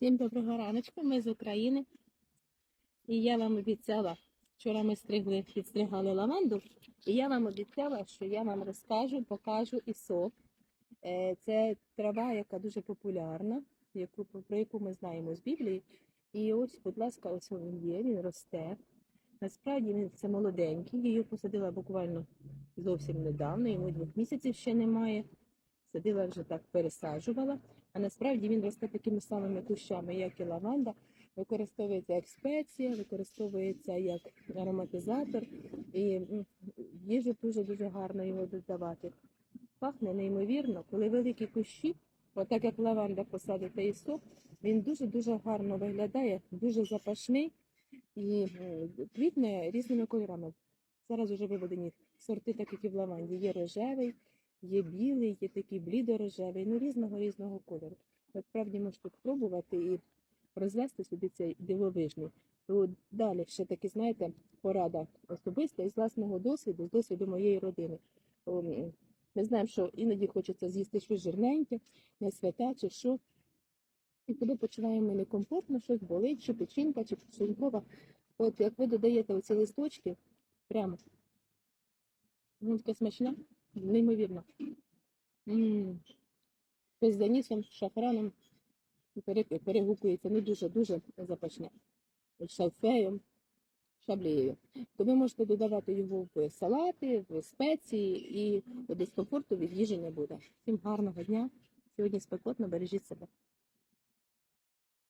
Всім доброго раночку, ми з України. І я вам обіцяла, вчора ми стригли, підстригали лаванду, і я вам обіцяла, що я вам розкажу, покажу і сок. Е, Це трава, яка дуже популярна, яку, про яку ми знаємо з Біблії. І ось, будь ласка, ось він є, він росте. Насправді він це молоденький, її посадила буквально зовсім недавно, йому двох місяців ще немає. Садила вже так, пересаджувала. А насправді він росте такими самими кущами, як і лаванда. Використовується як спеція, використовується як ароматизатор, і їжу дуже дуже гарно його додавати. Пахне неймовірно, коли великі кущі, отак як лаванда посадите і сок, він дуже дуже гарно виглядає, дуже запашний і квітне різними кольорами. Зараз вже виведені сорти, так як і в лаванді. Є рожевий, є білий, є такий блідорожевий, ну різного різного кольору. Насправді можете спробувати і розвести собі цей дивовижний. То далі ще таки, знаєте, порада особиста із власного досвіду, з досвіду моєї родини. Ми знаємо, що іноді хочеться з'їсти щось жирненьке, не святе чи що. І коли починаємо некомфортно, щось болить, чи печінка, чи печінкова. От як ви додаєте оці листочки, прямо воно таке смачне, неймовірно. Хтось з анісом, з шафраном перегукується, ну дуже-дуже запашне. Шалфеєм, шаблією. То ви можете додавати його в салати, в спеції і дискомфорту від їжі не буде. Всім гарного дня. Сьогодні спекотно, бережіть себе.